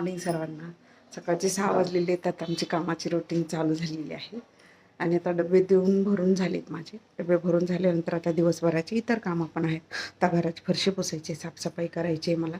Morning सर्वांना. सकाळचे सहा वाजलेले आहेत आमची कामाची रुटीन चालू झालेली आहे. आणि आता डबे देऊन भरून झालेत माझे. डबे भरून झाल्यानंतर आता दिवसभराची इतर कामं पण आहेत. आता घराची फरशी पुसायची साफसफाई करायची आहे मला.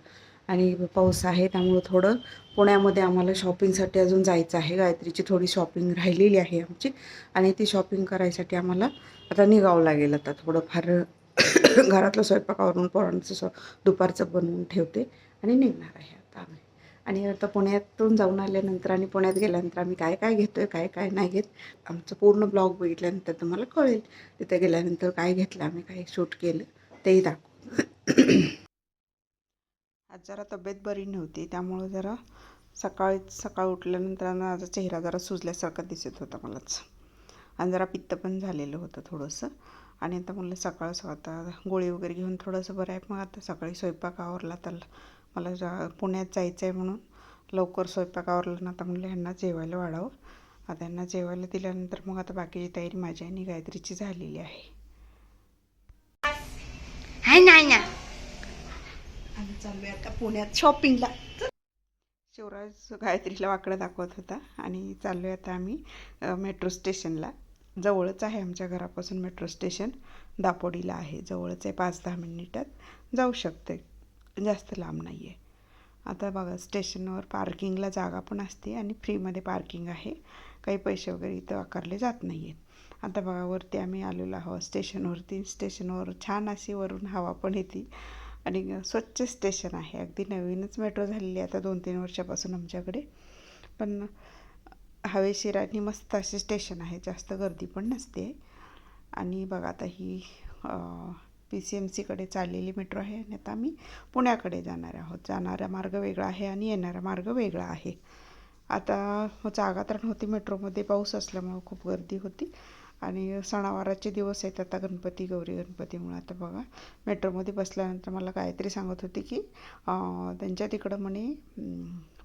आणि पाऊस आहे त्यामुळं थोडं पुण्यामध्ये आम्हाला शॉपिंगसाठी अजून जायचं आहे. गायत्रीची थोडी शॉपिंग राहिलेली आहे आमची. आणि ती शॉपिंग करायसाठी आम्हाला आता निघावं लागेल आता थोडंफार. घरातलं स्वयंपाकावरून पोरांचं स्व दुपारचं बनवून ठेवते आणि निघणार आहे आता आम्ही. आणि आता पुण्यातून जाऊन आल्यानंतर आणि पुण्यात गेल्यानंतर आम्ही काय काय घेतो आहे काय काय नाही घेत. आमचं पूर्ण ब्लॉग बघितल्यानंतर तुम्हाला कळेल. तिथे गेल्यानंतर काय घेतलं आम्ही काय शूट केलं तेही दाखवू. आज जरा तब्येत बरी नव्हती त्यामुळं जरा सकाळी सकाळ उठल्यानंतर माझा चेहरा जरा सुजल्यासारखा दिसत होता मलाच. आणि जरा पित्त पण झालेलं होतं थोडंसं. आणि आता म्हणलं सकाळ आता गोळी वगैरे घेऊन थोडंसं बरं आहे. मग आता सकाळी स्वयंपाक आवरला तर मला जा पुण्यात जायचं आहे म्हणून लवकर स्वयंपाक आवरला ना आता म्हणलं ह्यांना जेवायला वाढावं. आता ह्यांना जेवायला दिल्यानंतर मग आता बाकीची तयारी माझी आणि गायत्रीची झालेली आहे. आम्ही चाललोय आता पुण्यात शॉपिंगला शिवराज गायत्रीला वाकडं दाखवत होता आणि चाललोय आता आम्ही मेट्रो स्टेशनला जवळच आहे आमच्या घरापासून मेट्रो स्टेशन दापोडीला आहे. जवळच आहे पाच दहा मिनिटात जाऊ शकते जास्त लांब नाही आहे आता बघा स्टेशनवर पार्किंगला जागा पण असते आणि फ्रीमध्ये पार्किंग आहे. काही पैसे वगैरे इथं आकारले जात नाही आहेत आता बघा वरती आम्ही आलेलो आहोत स्टेशनवरती. स्टेशनवर छान अशी वरून हवा पण येते. आणि स्वच्छ स्टेशन आहे. अगदी नवीनच मेट्रो झालेली आहे आता दोन तीन वर्षापासून आमच्याकडे. पण हवेशीर आणि मस्त असे स्टेशन आहे. जास्त गर्दी पण नसते. आणि बघा आता ही पी सी एम सीकडे चाललेली मेट्रो आहे आणि आता आम्ही पुण्याकडे जाणार आहोत. जाणारा मार्ग वेगळा आहे आणि येणारा मार्ग वेगळा आहे. आता जागा तर नव्हती मेट्रोमध्ये पाऊस असल्यामुळं खूप गर्दी होती. आणि सणावाराचे दिवस आहेत आता गणपती गौरी गणपतीमुळे. आता बघा मेट्रोमध्ये बसल्यानंतर मला गायत्री सांगत होती की त्यांच्या तिकडं म्हणे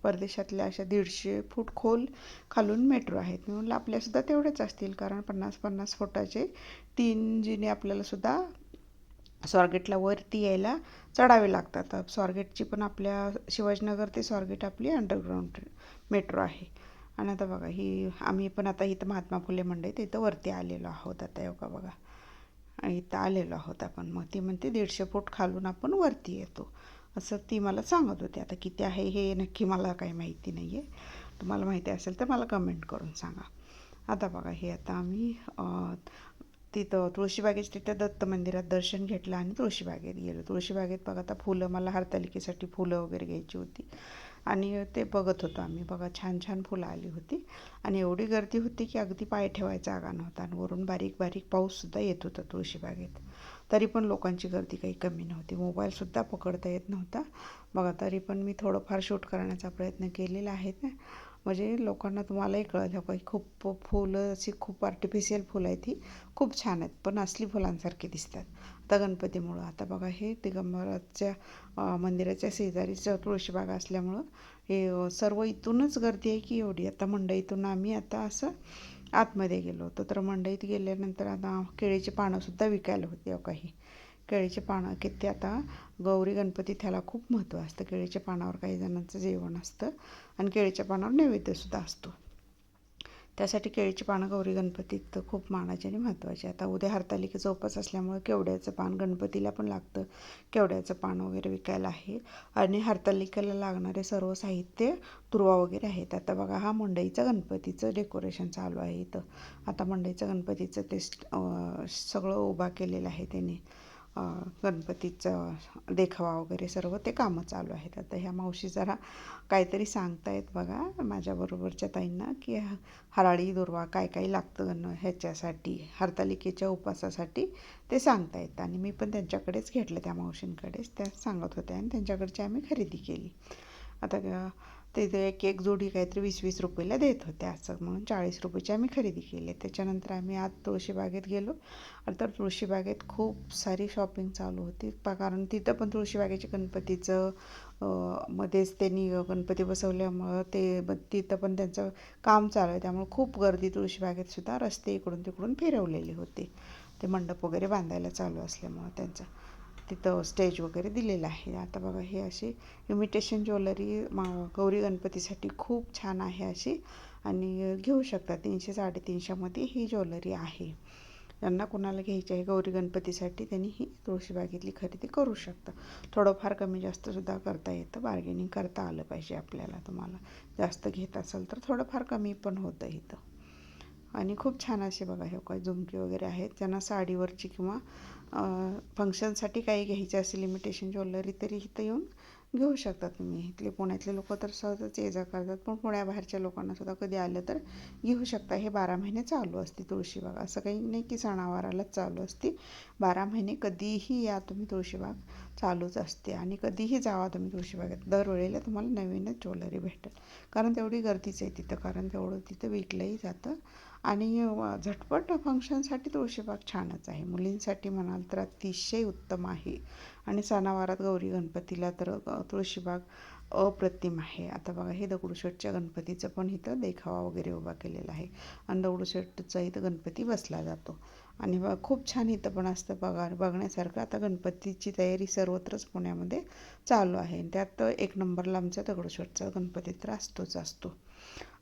परदेशातल्या अशा दीडशे फूट खोल खालून मेट्रो आहेत. म्हणून आपल्यासुद्धा तेवढेच असतील. कारण पन्नास पन्नास फुटाचे तीन जिने आपल्यालासुद्धा स्वारगेटला वरती यायला चढावे लागतात. स्वारगेटची पण आपल्या शिवाजीनगर ते स्वारगेट आपली अंडरग्राऊंड मेट्रो आहे. आणि आता बघा ही आम्ही पण आता इथं महात्मा फुले मंडईत इथं वरती आलेलो आहोत. आता योगा बघा इथं आलेलो आहोत आपण. मग ती म्हणते दीडशे फूट खालून आपण वरती येतो. असं ती मला सांगत होती. आता किती आहे हे नक्की मला काही माहिती नाही आहे तुम्हाला माहिती असेल तर मला कमेंट करून सांगा. आता बघा हे आता आम्ही तिथं तुळशीबागेत तिथं दत्त मंदिरात दर्शन घेतलं आणि तुळशीबागेत गेलो. तुळशीबागेत बघा आता फुलं मला हरतालिकेसाठी फुलं वगैरे घ्यायची होती. आणि ते बघत होतो आम्ही. बघा छान छान फुलं आली होती. आणि एवढी गर्दी होती की अगदी पाय ठेवायचा जागा नव्हता आणि वरून बारीक बारीक पाऊससुद्धा येत होता तुळशीबागेत. तरी पण लोकांची गर्दी काही कमी नव्हती. मोबाईलसुद्धा पकडता येत नव्हता. बघा तरी पण मी थोडंफार शूट करण्याचा प्रयत्न केलेला आहे. ना म्हणजे लोकांना तुम्हालाही कळलं काही खूप फुलं अशी खूप आर्टिफिशियल फुलं आहेत ही. खूप छान आहेत पण असली फुलांसारखी दिसतात. आता गणपतीमुळं. आता बघा हे दिगंबराच्या मंदिराच्या शेजारीच तुळशीबाग असल्यामुळं हे सर्व इथूनच गर्दी आहे की एवढी? आता मंडईतून आम्ही आता असं आतमध्ये गेलो होतो. तर मंडईत गेल्यानंतर आता केळीची पानंसुद्धा विकायला होती अहो काही. केळीचे पानं की ते आता? गौरी गणपती त्याला खूप महत्त्व असतं. केळीच्या पानावर काही जणांचं जेवण असतं आणि केळीच्या पानावर नैवेद्यसुद्धा असतो. त्यासाठी केळीची पानं गौरी गणपतीत खूप मानाची आणि महत्त्वाची. आता उद्या हरतालिकेचा उपास असल्यामुळे केवड्याचं पान गणपतीला पण लागतं. केवड्याचं पान वगैरे विकायला आहे. आणि हरतालिकेला लागणारे सर्व साहित्य दुर्वा वगैरे आहेत. आता बघा हा मंडईचं गणपतीचं डेकोरेशन चालू आहे इथं. आता मंडईचं गणपतीचं ते सगळं उभा केलेलं आहे त्याने. गणपतीचं देखावा वगैरे सर्व ते कामं चालू आहेत. आता ह्या मावशी जरा काहीतरी सांगतायत बघा माझ्याबरोबरच्या ताईंना की ह- हराळी दुर्वा काय काय लागतं ह्याच्यासाठी हरतालिकेच्या उपासासाठी ते सांगतायत. आणि मी पण त्यांच्याकडेच घेतलं त्या मावशींकडेच. त्या सांगत होत्या आणि त्यांच्याकडची आम्ही खरेदी केली. आता तिथे एक एक जोडी काहीतरी वीस वीस रुपयाला देत होत्या असं म्हणून चाळीस रुपयाची आम्ही खरेदी केली. त्याच्यानंतर आम्ही आत तुळशीबागेत गेलो. तर तुळशीबागेत खूप सारी शॉपिंग चालू होती. पा कारण तिथं पण तुळशीबागेच्या गणपतीचं मध्येच त्यांनी गणपती बसवल्यामुळं ते तिथं पण त्यांचं काम चालू आहे. त्यामुळे खूप गर्दी तुळशीबागेत सुद्धा रस्ते इकडून तिकडून फिरवलेले होते. ते मंडप वगैरे बांधायला चालू असल्यामुळं त्यांचं. तिथं स्टेज वगैरे दिलेलं आहे. आता बघा हे अशी इमिटेशन ज्वेलरी मा गौरी गणपतीसाठी खूप छान आहे अशी. आणि घेऊ शकता तीनशे साडेतीनशेमध्ये ही ज्वेलरी आहे. ज्यांना कोणाला घ्यायची आहे गौरी गणपतीसाठी त्यांनी ही तुळशीबागेतली खरेदी करू शकता. थोडंफार कमी जास्तसुद्धा करता येतं. बार्गेनिंग करता आलं पाहिजे आपल्याला. तुम्हाला जास्त घेत असेल तर थोडंफार कमी पण होतं इथं. आणि खूप छान असे बघा हे काय झुमके वगैरे आहेत. ज्यांना साडीवरची किंवा फंक्शनसाठी काही घ्यायची असेल इमिटेशन ज्वेलरी तरी इथं येऊन घेऊ शकता तुम्ही. इथले पुण्यातले लोक तर सहजच ये जा करतात. पण पुण्याबाहेरच्या लोकांना सुद्धा कधी आलं तर घेऊ शकता. हे बारा महिने चालू असते तुळशीबाग असं काही नाही की सणावारालाच चालू असते. बारा महिने कधीही या तुम्ही तुळशीबाग चालूच असते. आणि कधीही जावा तुम्ही तुळशीबागेत दरवेळेला तुम्हाला नवीनच ज्वेलरी भेटेल. कारण तेवढी गर्दीच आहे तिथं. कारण तेवढं तिथं विकलंही जातं. आणि झटपट फंक्शनसाठी तुळशीबाग छानच आहे. मुलींसाठी म्हणाल तर अतिशय उत्तम आहे. आणि सणावारात गौरी गणपतीला तर तुळशीबाग अप्रतिम आहे. आता बघा हे दगडूशेठच्या गणपतीचं पण इथं देखावा वगैरे उभा केलेला आहे. आणि दगडूशेठचा इथं गणपती बसला जातो. आणि ब खूप छान इथं पण असतं बघा बघण्यासारखं. आता गणपतीची तयारी सर्वत्रच पुण्यामध्ये चालू आहे. त्यात एक नंबरला आमचा दगडूशेठचा गणपती तर असतोच असतो.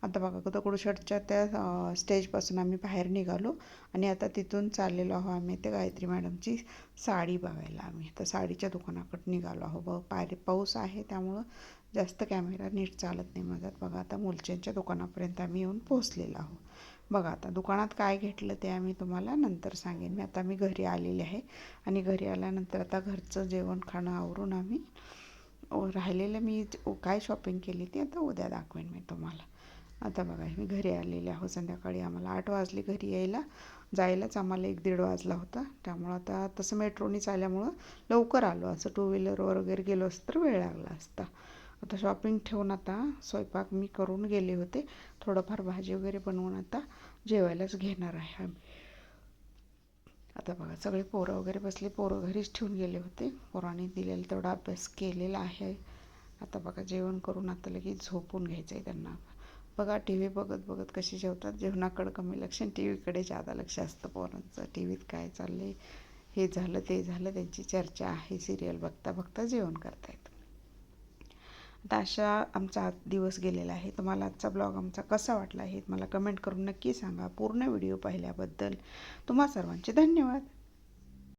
आता बघा दगडूशेठच्या त्या स्टेजपासून आम्ही बाहेर निघालो आणि आता तिथून चाललेलो आहो आम्ही. त्या गायत्री मॅडमची साडी बघायला आम्ही. तर साडीच्या दुकानाकडे निघालो आहो ब पाय पाऊस आहे त्यामुळं जास्त कॅमेरा नीट चालत नाही माझ्यात बघा आता मुलच्यांच्या दुकानापर्यंत आम्ही येऊन पोहोचलेलो आहो बघा आता दुकानात काय घेतलं ते आम्ही तुम्हाला नंतर सांगेन. मी आता मी घरी आलेले आहे आणि घरी आल्यानंतर आता घरचं जेवण खाणं आवरून आम्ही राहिलेलं मी काय शॉपिंग केली ती आता उद्या दाखवेन मी तुम्हाला. आता बघा मी घरी आलेले आहो संध्याकाळी आम्हाला आठ वाजले घरी यायला. जायलाच आम्हाला एक दीड वाजला होता. त्यामुळं आता तसं मेट्रोनीच आल्यामुळं लवकर आलो. असं टू व्हीलरवर वगैरे गेलो असतं तर वेळ लागला असता. आता शॉपिंग ठेवून आता स्वयंपाक मी करून गेले होते. थोडंफार भाजी वगैरे बनवून आता जेवायलाच घेणार आहे आम्ही. आता बघा सगळे पोरं वगैरे बसले. पोरं घरीच ठेवून गेले होते. पोरांनी दिलेला तेवढा अभ्यास केलेला आहे. आता बघा जेवण करून आता लगेच झोपून घ्यायचं आहे त्यांना. बघा टी व्ही बघत बघत कशी जेवतात. जेवणाकडं कमी लक्ष आणि टी व्हीकडे जादा लक्ष असतं पोरांचं. टी व्हीत काय चाललं आहे हे झालं ते झालं. त्यांची चर्चा आहे. सिरियल बघता बघता जेवण करतायत. तर अशा आमचा आज दिवस गेलेला आहे. तुम्हाला आजचा ब्लॉग आमचा कसा वाटला आहे मला कमेंट करून नक्की सांगा. पूर्ण व्हिडिओ पाहिल्याबद्दल तुम्हा सर्वांचे धन्यवाद.